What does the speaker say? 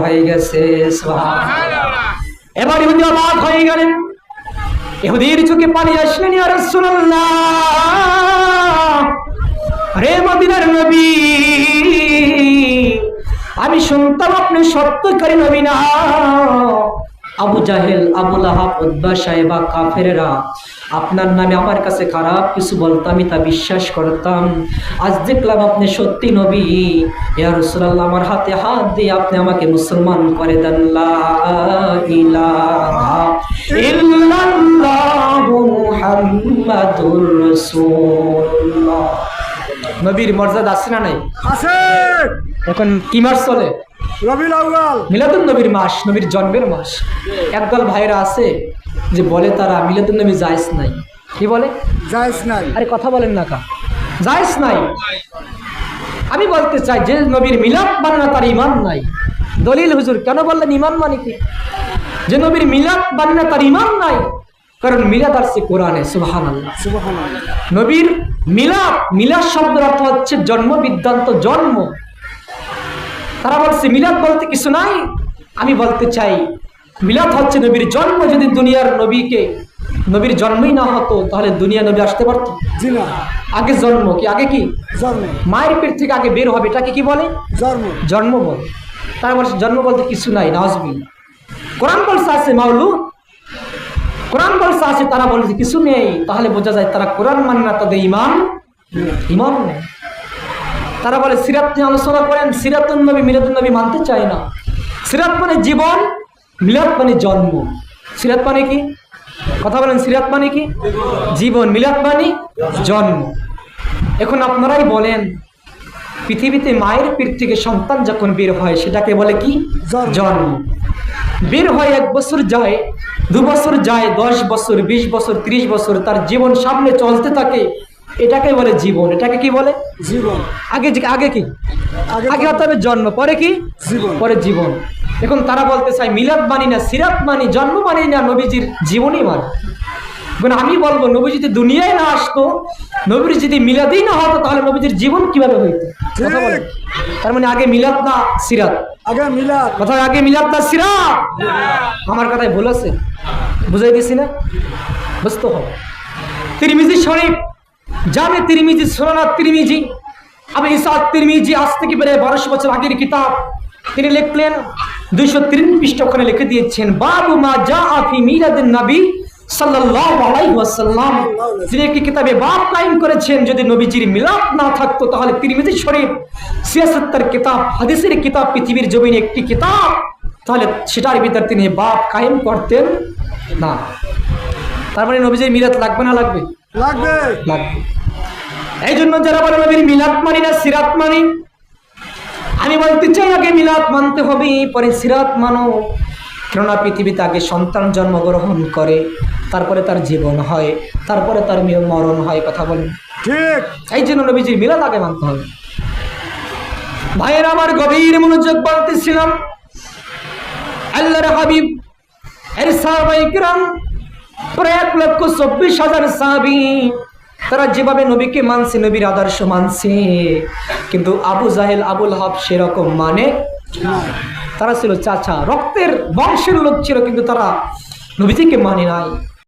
হয়ে গেছে এবার ইহুদি অবাক হয়ে গেলেন ইহুদির চোখে পানি আসলেন রাসূলুল্লাহ। রে মদিনার নবী, আমি শুনতাম আপনি সত্যকারী নবী না। আবু জাহেল, আবু লাহাব উদ্বা সাহেবা, কাফেরেরা আপনার নামে আমার কাছে খারাপ কিছু বলতাম তা বিশ্বাস করতাম। আজ দেখলাম আপনি সত্যি নবী। ইয়া রাসূলুল্লাহ, আমার হাতে হাত দিয়ে আপনি আমাকে মুসলমান করে দেন। ইল্লাল্লাহু মুহাম্মাদুর রাসূলুল্লাহ নবীর মর্যাদা আছে না নাই? আছে। এখন কি মাস চলে? রবিউল আউয়াল। মিলাদুন নবীর মাস নবীর জন্মের মাস। একদল ভাইরা আছে যে বলে তারা মিলাদুন নবী জায়েজ নাই। কি বলে? জায়েজ নাই। আরে কথা বলেন না কা। জায়েজ নাই। আমি বলতে চাই যে নবীর মিলাদ মানে না তার ইমান নাই। দলিল হুজুর কেন বললেন ইমান মানে কি? যে নবীর মিলাদ মানে না তার ইমান নাই। কারণ মিলাদ আসছে কোরআনে সুবহানাল্লাহ। সুবহানাল্লাহ। নবীর মিলাদ মিলাদ শব্দের অর্থ হচ্ছে জন্ম বিদ্যান্ত জন্ম। তারা বলছে মিলাদ বলতে কিছু নাই আমি বলতে চাই মিলাদ হচ্ছে নবীর জন্ম। যদি দুনিয়ার নবীকে নবীর জন্মই না হতো তাহলে দুনিয়া নবী আসতে পারতো? আগে জন্ম কি আগে কি? জন্ম। মায়ের পেট থেকে আগে বের হবে এটাকে কি বলে? জন্ম। জন্ম বলে। তারা বলছে জন্ম বলতে কিছু নাই নাজবিল কোরআন বলছে আছে মাউলু কোরআন বলছে আছে তারা বলছে কিছু নেই। তাহলে বোঝা যায় তারা কোরআন মানে না তাদের ইমান ইমান নেই। তারা বলে সিরাত নিয়ে আলোচনা করেন সিরাতুন নবী মিলাদুন নবী মানতে চায় না। সিরাত মানে জীবন মিলাদ মানে জন্ম। সিরাত মানে কি? কথা বলেন সিরাত মানে কি? জীবন মিলাদ মানে জন্ম। এখন আপনারাই বলেন পৃথিবীতে মায়ের পেট থেকে সন্তান যখন বের হয় সেটাকে বলে কি? জন্ম। বের হয় এক বছর যায় দু বছর যায় দশ বছর বিশ বছর ত্রিশ বছর তার জীবন সামনে চলতে থাকে এটাকে বলে জীবন। এটাকে কি বলে? জীবন। আগে আগে কি? আগে হতে হবে জন্ম পরে কি? জীবন। পরে জীবন। এখন তারা বলতে চাই মিলাদ মানি না সিরাত মানি জন্ম মানি না নবীজির জীবনই মানি। আমি বলব নবী যদি দুনিয়ায় না আসতো নবীর যদি মিলাদই না হতো তাহলে নবীজির জীবন কীভাবে হইতো? কথা বলেন। তার মানে আগে মিলাদ না সিরাত। আগে মিলাদ। কথা আগে মিলাদ না সিরাত। আমার কথায় ভুল আছে? বুঝাই দিছি না? বুঝতে হবে তিরমিজি শরীফ। জামে তিরমিজি সোনানাথ তিরমিজি। আবে ইসাদ তিরমিজি আজ থেকে প্রায় বারোশো বছর আগের কিতাব। তিনি লিখলেন দুইশো তিন পৃষ্ঠ ওখানে লিখে দিয়েছেন বাবু মা যা আফি মিলাদিন নবী সাল্লাল্লাহু আলাইহি তিনি একটি কিতাবে বাব কায়েম করেছেন যদি নবীজির না থাকতো তাহলে তিরমিজি শরীফ সিয়াসত্তর কিতাব হাদিসের কিতাব পৃথিবীর জমিনে একটি কিতাব তাহলে সেটার ভিতর তিনি বাপ কায়েম করতেন না। তার মানে নবীজির মিলাদ লাগবে না লাগবে? লাগবে। লাগবে। এই জন্য যারা বলে নবীর মিলাদ মানি না সিরাত মানি আমি বলতে চাই আগে মিলাদ মানতে হবে পরে সিরাত মানো। কেননা পৃথিবীতে আগে সন্তান জন্মগ্রহণ করে। তারপরে তার জীবন হয় তারপরে তার মরণ হয় কথা বলেন। ঠিক। এই জন্য নবীজির মিলাদ আগে মানতে হবে। ভাইয়ের আমার গভীর মনোযোগ বলতেছিলাম আল্লাহর হাবিব এর সাহাবাই কিরাম প্রায় এক লক্ষ চব্বিশ হাজার সাহাবি তারা যেভাবে নবীকে মানছে নবীর আদর্শ মানছে কিন্তু আবু জাহেল আবুল হাব সেরকম মানে তারা ছিল চাচা রক্তের বংশের লোক ছিল কিন্তু তারা নবীজিকে মানে নাই।